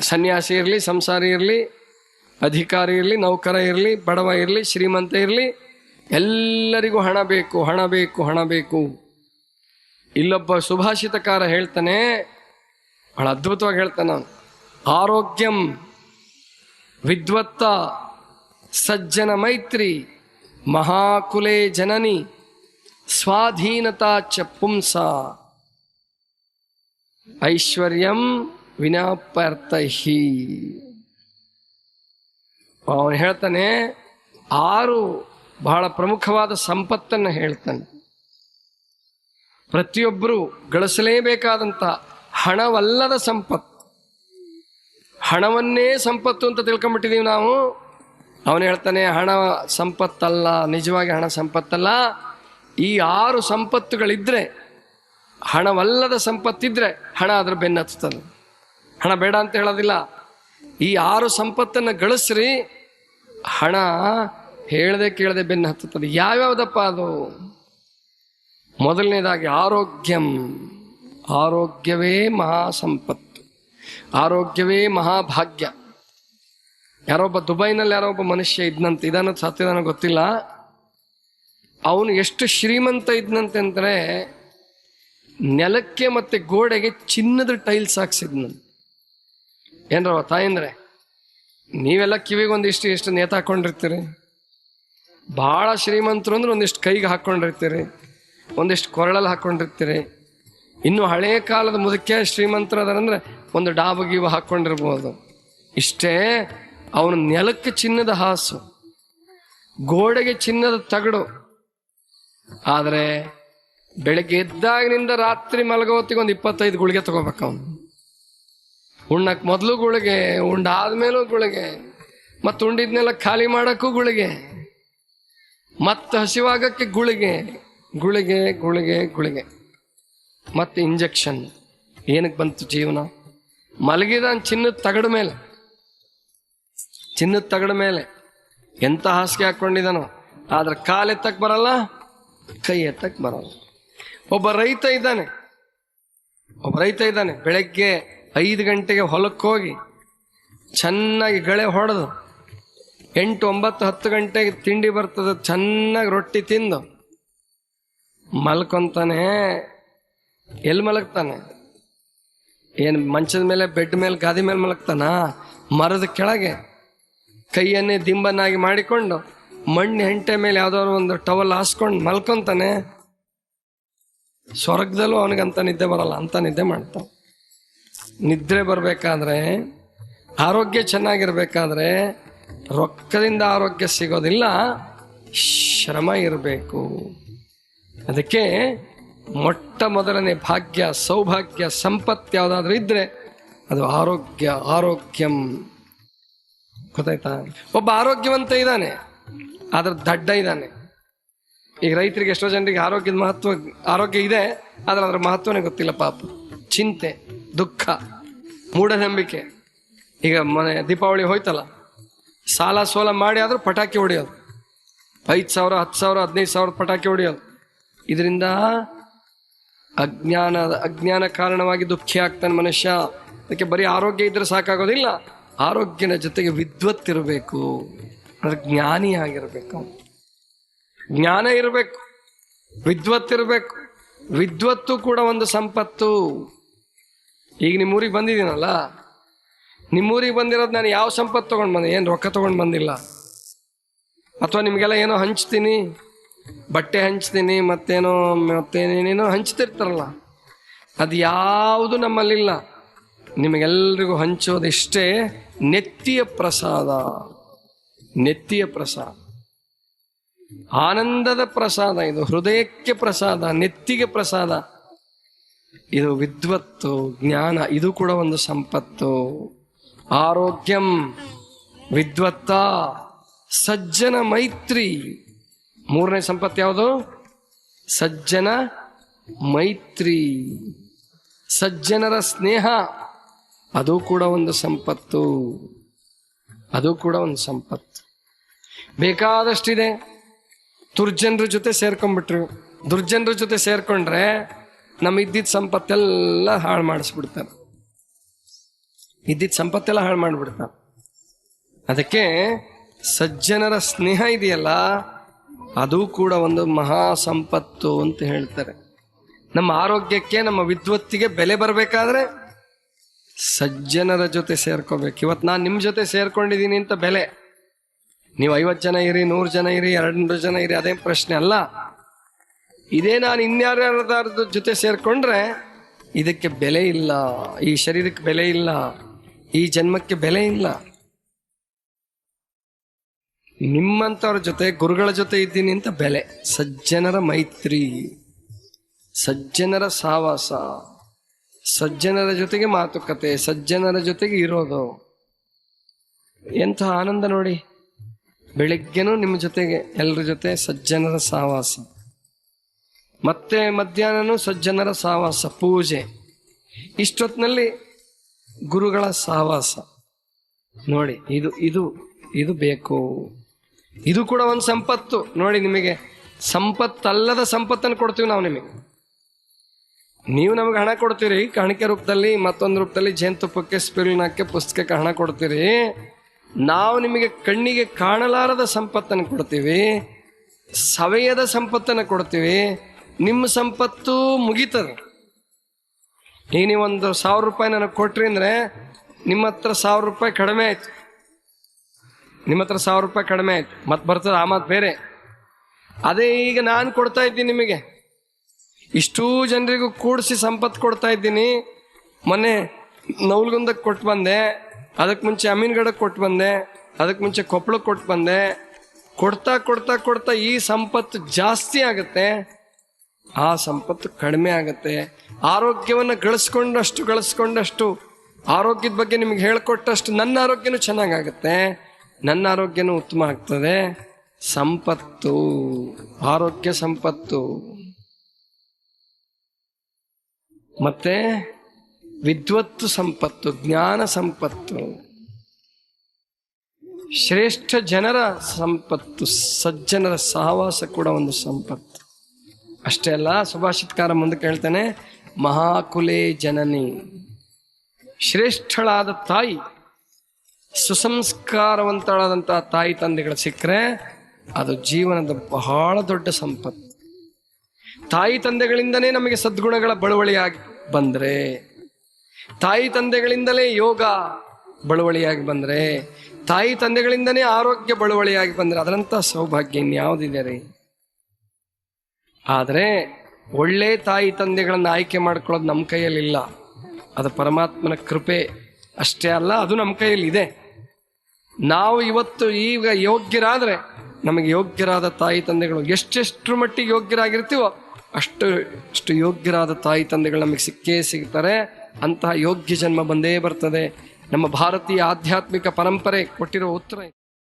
ಸನ್ಯಾಸಿ ಇರಲಿ, ಸಂಸಾರಿ ಇರಲಿ, ಅಧಿಕಾರಿ ಇರಲಿ, ನೌಕರ ಇರಲಿ, ಬಡವ ಇರಲಿ, ಶ್ರೀಮಂತ ಇರಲಿ, ಎಲ್ಲರಿಗೂ ಹಣ ಬೇಕು ಹಣ ಬೇಕು ಹಣ ಬೇಕು. ಇಲ್ಲೊಬ್ಬ ಸುಭಾಷಿತಕಾರ ಹೇಳ್ತಾನೆ, ಬಹಳ ಅದ್ಭುತವಾಗಿ ಹೇಳ್ತಾನೆ ಆರೋಗ್ಯಂ ವಿದ್ವತ್ತ ಸಜ್ಜನ ಮೈತ್ರಿ, ಮಹಾಕುಲೆ ಜನನಿ, ಸ್ವಾಧೀನತಾ ಚ ಐಶ್ವರ್ಯಂ ವಿನಾಪರ್ತಹಿ ಅವನು ಹೇಳ್ತಾನೆ, ಆರು ಬಹಳ ಪ್ರಮುಖವಾದ ಸಂಪತ್ತನ್ನು ಹೇಳ್ತಾನೆ. ಪ್ರತಿಯೊಬ್ಬರು ಗಳಿಸಲೇಬೇಕಾದಂಥ ಹಣವಲ್ಲದ ಸಂಪತ್ತು. ಹಣವನ್ನೇ ಸಂಪತ್ತು ಅಂತ ತಿಳ್ಕೊಂಬಿಟ್ಟಿದ್ದೀವಿ ನಾವು. ಅವನು ಹೇಳ್ತಾನೆ, ಹಣ ಸಂಪತ್ತಲ್ಲ, ನಿಜವಾಗಿ ಹಣ ಸಂಪತ್ತಲ್ಲ. ಈ ಆರು ಸಂಪತ್ತುಗಳಿದ್ರೆ, ಹಣವಲ್ಲದ ಸಂಪತ್ತಿದ್ರೆ ಹಣ ಅದರ ಬೆನ್ನತ್ತದ ಹಣ ಬೇಡ ಅಂತ ಹೇಳೋದಿಲ್ಲ. ಈ ಆರು ಸಂಪತ್ತನ್ನು ಗಳಿಸ್ರಿ, ಹಣ ಹೇಳದೆ ಕೇಳದೆ ಬೆನ್ನು ಹತ್ತುತ್ತದೆ. ಯಾವ್ಯಾವುದಪ್ಪ ಅದು? ಮೊದಲನೇದಾಗಿ ಆರೋಗ್ಯಂ. ಆರೋಗ್ಯವೇ ಮಹಾ ಸಂಪತ್ತು ಆರೋಗ್ಯವೇ ಮಹಾಭಾಗ್ಯ. ಯಾರೊಬ್ಬ ದುಬೈನಲ್ಲಿ ಯಾರೋ ಒಬ್ಬ ಮನುಷ್ಯ ಇದ್ನಂತೆ ಇದನ್ನ ನನಗೆ ಗೊತ್ತಿಲ್ಲ. ಅವನು ಎಷ್ಟು ಶ್ರೀಮಂತ ಇದ್ನಂತೆ ಅಂದರೆ ನೆಲಕ್ಕೆ ಮತ್ತು ಗೋಡೆಗೆ ಚಿನ್ನದ ಟೈಲ್ಸ್ ಹಾಕ್ಸಿದ್ನಂತೆ. ಏನ್ರವ ತಾಯಂದ್ರೆ, ನೀವೆಲ್ಲ ಕಿವಿಗೆ ಒಂದಿಷ್ಟು ಎಷ್ಟು ನೇತಾಕೊಂಡಿರ್ತೀರಿ ಭಾಳ ಶ್ರೀಮಂತರು ಅಂದ್ರೆ ಒಂದಿಷ್ಟು ಕೈಗೆ ಹಾಕ್ಕೊಂಡಿರ್ತೀರಿ ಒಂದಿಷ್ಟು ಕೊರಳಲ್ಲಿ ಹಾಕ್ಕೊಂಡಿರ್ತೀರಿ ಇನ್ನು ಹಳೆಯ ಕಾಲದ ಮುದುಕೆ ಶ್ರೀಮಂತರು ಅದಾರಂದ್ರೆ ಒಂದು ಡಾಬು ಗೀಬು ಹಾಕ್ಕೊಂಡಿರ್ಬೋದು ಇಷ್ಟೇ ಅವನ ನೆಲಕ್ಕೆ ಚಿನ್ನದ ಹಾಸು, ಗೋಡೆಗೆ ಚಿನ್ನದ ತಗಡು. ಆದರೆ ಬೆಳಗ್ಗೆ ಎದ್ದಾಗಿನಿಂದ ರಾತ್ರಿ ಮಲಗೋತಿಗೆ ಒಂದು ಇಪ್ಪತ್ತೈದು ಗುಳಿಗೆ ತಗೋಬೇಕು ಅವನು ಉಣ್ಣಕ್ಕೆ ಮೊದಲು ಗುಳಿಗೆ, ಉಂಡಾದ್ಮೇಲೂ ಗುಳಿಗೆ, ಮತ್ತು ಉಂಡಿದ್ನೆಲ್ಲ ಖಾಲಿ ಮಾಡೋಕ್ಕೂ ಗುಳಿಗೆ. ಮತ್ತೆ ಹಸಿವಾಗಕ್ಕೆ ಗುಳಿಗೆ ಗುಳಿಗೆ ಗುಳಿಗೆ ಗುಳಿಗೆ. ಮತ್ತು ಇಂಜೆಕ್ಷನ್ ಏನಕ್ಕೆ ಬಂತು ಜೀವನ? ಮಲಗಿದ ಚಿನ್ನದ ತಗಡ ಮೇಲೆ. ಚಿನ್ನದ ತಗಡ ಮೇಲೆ. ಎಂತ ಹಾಸಿಗೆ ಹಾಕೊಂಡಿದ್ದಾನೋ ಆದ್ರೆ ಕಾಲು ಎತ್ತಕ್ ಬರಲ್ಲ, ಕೈ ಎತ್ತಕ್ ಬರಲ್ಲ. ಒಬ್ಬ ರೈತ ಇದ್ದಾನೆ. ಒಬ್ಬ ರೈತ ಇದ್ದಾನೆ, ಬೆಳಗ್ಗೆ ಐದು ಗಂಟೆಗೆ ಹೊಲಕ್ಕೆ ಹೋಗಿ ಚೆನ್ನಾಗಿ ಗಳೆ ಹೊಡೆದು ಎಂಟು, ಒಂಬತ್ತು, ಹತ್ತು ಗಂಟೆಗೆ ತಿಂಡಿ ಬರ್ತದೆ, ಚೆನ್ನಾಗಿ ರೊಟ್ಟಿ ತಿಂದು. ಮಲ್ಕೊಂತಾನೆ. ಎಲ್ಲಿ ಮಲಗ್ತಾನೆ? ಏನು ಮಂಚದ ಮೇಲೆ, ಬೆಡ್ ಮೇಲೆ, ಗಾದಿ ಮೇಲೆ ಮಲಗ್ತಾನ? ಮರದ ಕೆಳಗೆ. ಕೈಯನ್ನೇ ದಿಂಬನಾಗಿ ಮಾಡಿಕೊಂಡು ಮಣ್ಣು ಹೆಂಟೆ ಮೇಲೆ ಯಾವುದಾದ್ರು ಒಂದು ಟವಲ್ ಹಾಸ್ಕೊಂಡು ಮಲ್ಕೊಂತಾನೆ. ಸ್ವರ್ಗದಲ್ಲೂ ಅವನಿಗಂತ ನಿದ್ದೆ ಬರಲ್ಲ, ಅಂತ ನಿದ್ದೆ ಮಾಡ್ತಾನೆ. ನಿದ್ರೆ ಬರಬೇಕಾದ್ರೆ, ಆರೋಗ್ಯ ಚೆನ್ನಾಗಿರ್ಬೇಕಾದ್ರೆ ರೊಕ್ಕದಿಂದ ಆರೋಗ್ಯ ಸಿಗೋದಿಲ್ಲ, ಶ್ರಮ ಇರಬೇಕು. ಅದಕ್ಕೆ ಮೊಟ್ಟ ಮೊದಲನೇ ಭಾಗ್ಯ, ಸೌಭಾಗ್ಯ, ಸಂಪತ್ತು ಯಾವುದಾದ್ರೂ ಇದ್ರೆ ಅದು ಆರೋಗ್ಯ, ಆರೋಗ್ಯಂ. ಗೊತ್ತಾಯ್ತಾ? ಒಬ್ಬ ಆರೋಗ್ಯವಂತ ಇದ್ದಾನೆ, ಆದ್ರೆ ದಡ್ಡ ಇದ್ದಾನೆ. ಈಗ ರೈತರಿಗೆ ಎಷ್ಟೋ ಜನರಿಗೆ ಆರೋಗ್ಯದ ಮಹತ್ವ, ಆರೋಗ್ಯ ಇದೆ, ಆದರೆ ಅದರ ಮಹತ್ವನೇ ಗೊತ್ತಿಲ್ಲ ಪಾಪ. ಚಿಂತೆ. ದುಃಖ, ಮೂಢನಂಬಿಕೆ. ಈಗ ಮನೆ ದೀಪಾವಳಿ ಹೋಯ್ತಲ್ಲ, ಸಾಲ ಸೋಲ ಮಾಡಿ ಆದರೂ ಪಟಾಕಿ ಹೊಡೆಯೋದು. ಐದು ಸಾವಿರ ಹತ್ತು ಸಾವಿರ, ಹದಿನೈದು ಸಾವಿರ ಪಟಾಕಿ ಹೊಡೆಯೋದು. ಇದರಿಂದ ಅಜ್ಞಾನ ಅಜ್ಞಾನ ಕಾರಣವಾಗಿ ದುಃಖಿ ಆಗ್ತಾನೆ ಮನುಷ್ಯ. ಅದಕ್ಕೆ ಬರೀ ಆರೋಗ್ಯ ಇದ್ರೆ ಸಾಕಾಗೋದಿಲ್ಲ. ಆರೋಗ್ಯನ ಜೊತೆಗೆ ವಿದ್ವತ್ತಿರಬೇಕು ಅಂದ್ರೆ ಜ್ಞಾನಿ ಆಗಿರಬೇಕು ಜ್ಞಾನ ಇರಬೇಕು ವಿದ್ವತ್ತಿರಬೇಕು ವಿದ್ವತ್ತು ಕೂಡ ಒಂದು ಸಂಪತ್ತು. ಈಗ ನಿಮ್ಮೂರಿಗೆ ಬಂದಿದ್ದೀನಲ್ಲ? ನಿಮ್ಮೂರಿಗೆ ಬಂದಿರೋದು ನಾನು ಯಾವ ಸಂಪತ್ತು ತೊಗೊಂಡು ಬಂದೆ? ಏನು ರೊಕ್ಕ ತೊಗೊಂಡು ಬಂದಿಲ್ಲ? ಅಥವಾ ನಿಮಗೆಲ್ಲ ಏನೋ ಹಂಚ್ತೀನಿ, ಬಟ್ಟೆ ಹಂಚ್ತೀನಿ, ಮತ್ತೇನೋ ಮತ್ತೇನೇನೇನೋ ಹಂಚ್ತಿರ್ತಾರಲ್ಲ? ಅದು ಯಾವುದು ನಮ್ಮಲ್ಲಿಲ್ಲ. ನಿಮಗೆಲ್ರಿಗೂ ಹಂಚೋದಿಷ್ಟೇ ನೆತ್ತಿಯ ಪ್ರಸಾದ. ನೆತ್ತಿಯ ಪ್ರಸಾದ. ಆನಂದದ ಪ್ರಸಾದ ಇದು, ಹೃದಯಕ್ಕೆ ಪ್ರಸಾದ, ನೆತ್ತಿಗೆ ಪ್ರಸಾದ. ಇದು ವಿದ್ವತ್ತು, ಜ್ಞಾನ, ಇದು ಕೂಡ ಒಂದು ಸಂಪತ್ತು. ಆರೋಗ್ಯಂ ವಿದ್ವತ್ತ ಸಜ್ಜನ ಮೈತ್ರಿ. ಮೂರನೇ ಸಂಪತ್ತು ಯಾವುದು? ಸಜ್ಜನ ಮೈತ್ರಿ. ಸಜ್ಜನರ ಸ್ನೇಹ, ಅದು ಕೂಡ ಒಂದು ಸಂಪತ್ತು. ಅದು ಕೂಡ ಒಂದು ಸಂಪತ್ತು. ಬೇಕಾದಷ್ಟಿದೆ. ದುರ್ಜನರ ಜೊತೆ ಸೇರ್ಕೊಂಡ್ಬಿಟ್ರು. ದುರ್ಜನರ ಜೊತೆ ಸೇರ್ಕೊಂಡ್ರೆ ನಮ್ಮ ಇದ್ದಿದ್ದ ಸಂಪತ್ತೆಲ್ಲ ಹಾಳು ಮಾಡಿಸ್ಬಿಡ್ತಾರೆ. ಇದ್ದಿದ್ದ ಸಂಪತ್ತೆಲ್ಲ ಹಾಳು ಮಾಡಿಬಿಡ್ತಾನೆ ಅದಕ್ಕೆ ಸಜ್ಜನರ ಸ್ನೇಹ ಇದೆಯಲ್ಲ, ಅದು ಕೂಡ ಒಂದು ಮಹಾ ಸಂಪತ್ತು ಅಂತ ಹೇಳ್ತಾರೆ. ನಮ್ಮ ಆರೋಗ್ಯಕ್ಕೆ, ನಮ್ಮ ವಿದ್ವತ್ತಿಗೆ ಬೆಲೆ ಬರಬೇಕಾದ್ರೆ ಸಜ್ಜನರ ಜೊತೆ ಸೇರ್ಕೋಬೇಕು. ಇವತ್ತು ನಾನು ನಿಮ್ಮ ಜೊತೆ ಸೇರ್ಕೊಂಡಿದ್ದೀನಿ ಅಂತ ಬೆಲೆ. ನೀವು ಐವತ್ತು ಜನ ಇರಿ, ನೂರು ಜನ ಇರಿ ಎರಡು ನೂರು ಜನ ಇರಿ, ಅದೇ ಪ್ರಶ್ನೆ ಅಲ್ಲ. ಇದೇ ನಾನು ಇನ್ಯಾರ್ಯಾರ್ದಾರ್ದು ಜೊತೆ ಸೇರಿಕೊಂಡ್ರೆ ಇದಕ್ಕೆ ಬೆಲೆ ಇಲ್ಲ, ಈ ಶರೀರಕ್ಕೆ ಬೆಲೆ ಇಲ್ಲ, ಈ ಜನ್ಮಕ್ಕೆ ಬೆಲೆ ಇಲ್ಲ. ನಿಮ್ಮಂಥವ್ರ ಜೊತೆ, ಗುರುಗಳ ಜೊತೆ ಇದ್ದೀನಿ ಅಂತ ಬೆಲೆ. ಸಜ್ಜನರ ಮೈತ್ರಿ, ಸಜ್ಜನರ ಸಾವಾಸ, ಸಜ್ಜನರ ಜೊತೆಗೆ ಮಾತುಕತೆ, ಸಜ್ಜನರ ಜೊತೆಗೆ ಇರೋದು. ಎಂಥ ಆನಂದ ನೋಡಿ. ಬೆಳಿಗ್ಗೆನೂ ನಿಮ್ಮ ಜೊತೆಗೆ ಎಲ್ಲರ ಜೊತೆ ಸಜ್ಜನರ ಸಾವಾಸ. ಮತ್ತೆ ಮಧ್ಯಾಹ್ನನೂ ಸಜ್ಜನರ ಸಾವಾಸ, ಪೂಜೆ. ಇಷ್ಟೊತ್ತಿನಲ್ಲಿ ಗುರುಗಳ ಸಹವಾಸ ನೋಡಿ, ಇದು ಇದು ಇದು ಬೇಕು. ಇದು ಕೂಡ ಒಂದು ಸಂಪತ್ತು. ನೋಡಿ ನಿಮಗೆ, ಸಂಪತ್ತಲ್ಲದ ಸಂಪತ್ತನ್ನು ಕೊಡ್ತೀವಿ ನಾವು ನಿಮಗೆ. ನೀವು ನಮಗೆ ಹಣ ಕೊಡ್ತೀರಿ, ಕಾಣಿಕೆ ರೂಪದಲ್ಲಿ, ಮತ್ತೊಂದು ರೂಪದಲ್ಲಿ ಜೇನುತುಪ್ಪಕ್ಕೆ, ಸ್ಪಿರುಲಿನಕ್ಕೆ, ಪುಸ್ತಕಕ್ಕೆ ಹಣ ಕೊಡ್ತೀರಿ. ನಾವು ನಿಮಗೆ ಕಣ್ಣಿಗೆ ಕಾಣಲಾರದ ಸಂಪತ್ತನ್ನು ಕೊಡ್ತೀವಿ, ಸವೆಯದ ಸಂಪತ್ತನ್ನು ಕೊಡ್ತೀವಿ ನಿಮ್ಮ ಸಂಪತ್ತು ಮುಗೀತದ. ಈಗ ನೀವೊಂದು ಸಾವಿರ ರೂಪಾಯಿ ನನಗೆ ಕೊಟ್ರಿ ಅಂದರೆ ನಿಮ್ಮ ಹತ್ರ ಸಾವಿರ ರೂಪಾಯಿ ಕಡಿಮೆ ಆಯ್ತು. ನಿಮ್ಮ ಹತ್ರ ಸಾವಿರ ರೂಪಾಯಿ ಕಡಿಮೆ ಆಯ್ತು. ಮತ್ತೆ ಬರ್ತದೆ ಆ ಮಾತು ಬೇರೆ. ಅದೇ ಈಗ ನಾನು ಕೊಡ್ತಾ ಇದ್ದೀನಿ ನಿಮಗೆ. ಇಷ್ಟೂ ಜನರಿಗೂ ಕೂಡಿಸಿ ಸಂಪತ್ತು ಕೊಡ್ತಾ ಇದ್ದೀನಿ. ಮೊನ್ನೆ ನೌಲ್ಗುಂದಕ್ಕೆ ಕೊಟ್ಟು ಬಂದೆ. ಅದಕ್ಕೆ ಮುಂಚೆ ಅಮೀನ್ಗಡಕ್ಕೆ ಕೊಟ್ಟು ಬಂದೆ. ಅದಕ್ಕೆ ಮುಂಚೆ ಕೊಪ್ಪಳಕ್ಕೆ ಕೊಟ್ಟು ಬಂದೆ. ಕೊಡ್ತಾ ಕೊಡ್ತಾ ಕೊಡ್ತಾ ಈ ಸಂಪತ್ತು ಜಾಸ್ತಿ ಆಗುತ್ತೆ. ಆ ಸಂಪತ್ತು ಕಡಿಮೆ ಆಗುತ್ತೆ. ಆರೋಗ್ಯವನ್ನು ಗಳಿಸ್ಕೊಂಡಷ್ಟು ಗಳಿಸ್ಕೊಂಡಷ್ಟು ಆರೋಗ್ಯದ ಬಗ್ಗೆ ನಿಮಗೆ ಹೇಳ್ಕೊಟ್ಟಷ್ಟು ನನ್ನ ಆರೋಗ್ಯನೂ ಚೆನ್ನಾಗಾಗುತ್ತೆ. ನನ್ನ ಆರೋಗ್ಯನೂ ಉತ್ತಮ ಆಗ್ತದೆ. ಸಂಪತ್ತು, ಆರೋಗ್ಯ ಸಂಪತ್ತು. ಮತ್ತೆ ವಿದ್ವತ್ತು ಸಂಪತ್ತು, ಜ್ಞಾನ ಸಂಪತ್ತು. ಶ್ರೇಷ್ಠ ಜನರ ಸಂಪತ್ತು, ಸಜ್ಜನರ ಸಹವಾಸ ಕೂಡ ಒಂದು ಸಂಪತ್ತು. ಅಷ್ಟೇ ಅಲ್ಲ, ಸುಭಾಷಿತ್ಕಾರ ಮುಂದಕ್ಕೆ ಹೇಳ್ತಾನೆ ಮಹಾಕುಲೆ ಜನನಿ, ಶ್ರೇಷ್ಠಳಾದ ತಾಯಿ, ಸುಸಂಸ್ಕಾರವಂತಳಾದಂತಹ ತಾಯಿ ತಂದೆಗಳು ಸಿಕ್ಕರೆ ಅದು ಜೀವನದ ಬಹಳ ದೊಡ್ಡ ಸಂಪತ್ತು. ತಾಯಿ ತಂದೆಗಳಿಂದನೇ ನಮಗೆ ಸದ್ಗುಣಗಳ ಬಳುವಳಿಯಾಗಿ ಬಂದ್ರೆ, ತಾಯಿ ತಂದೆಗಳಿಂದಲೇ ಯೋಗ ಬಳುವಳಿಯಾಗಿ ಬಂದ್ರೆ, ತಾಯಿ ತಂದೆಗಳಿಂದನೇ ಆರೋಗ್ಯ ಬಳುವಳಿಯಾಗಿ ಬಂದ್ರೆ ಅದರಂಥ ಸೌಭಾಗ್ಯ ಇನ್ಯಾವುದಿದೆ ರೀ? ಆದರೆ ಒಳ್ಳೆ ತಾಯಿ ತಂದೆಗಳನ್ನು ಆಯ್ಕೆ ಮಾಡ್ಕೊಳ್ಳೋದು ನಮ್ಮ ಕೈಯಲ್ಲಿಲ್ಲ. ಅದು ಪರಮಾತ್ಮನ ಕೃಪೆ ಅಷ್ಟೇ ಅಲ್ಲ, ಅದು ನಮ್ಮ ಕೈಯಲ್ಲಿದೆ. ನಾವು ಇವತ್ತು ಈಗ ಯೋಗ್ಯರಾದರೆ ನಮಗೆ ಯೋಗ್ಯರಾದ ತಾಯಿ ತಂದೆಗಳು ಎಷ್ಟೆಷ್ಟು ಮಟ್ಟಿಗೆ ಯೋಗ್ಯರಾಗಿರ್ತೀವೋ ಅಷ್ಟು ಅಷ್ಟು ಯೋಗ್ಯರಾದ ತಾಯಿ ತಂದೆಗಳು ನಮಗೆ ಸಿಕ್ಕೇ ಸಿಗ್ತಾರೆ. ಅಂತಹ ಯೋಗ್ಯ ಜನ್ಮ ಬಂದೇ ಬರ್ತದೆ. ನಮ್ಮ ಭಾರತೀಯ ಆಧ್ಯಾತ್ಮಿಕ ಪರಂಪರೆ ಕೊಟ್ಟಿರೋ ಉತ್ತರ.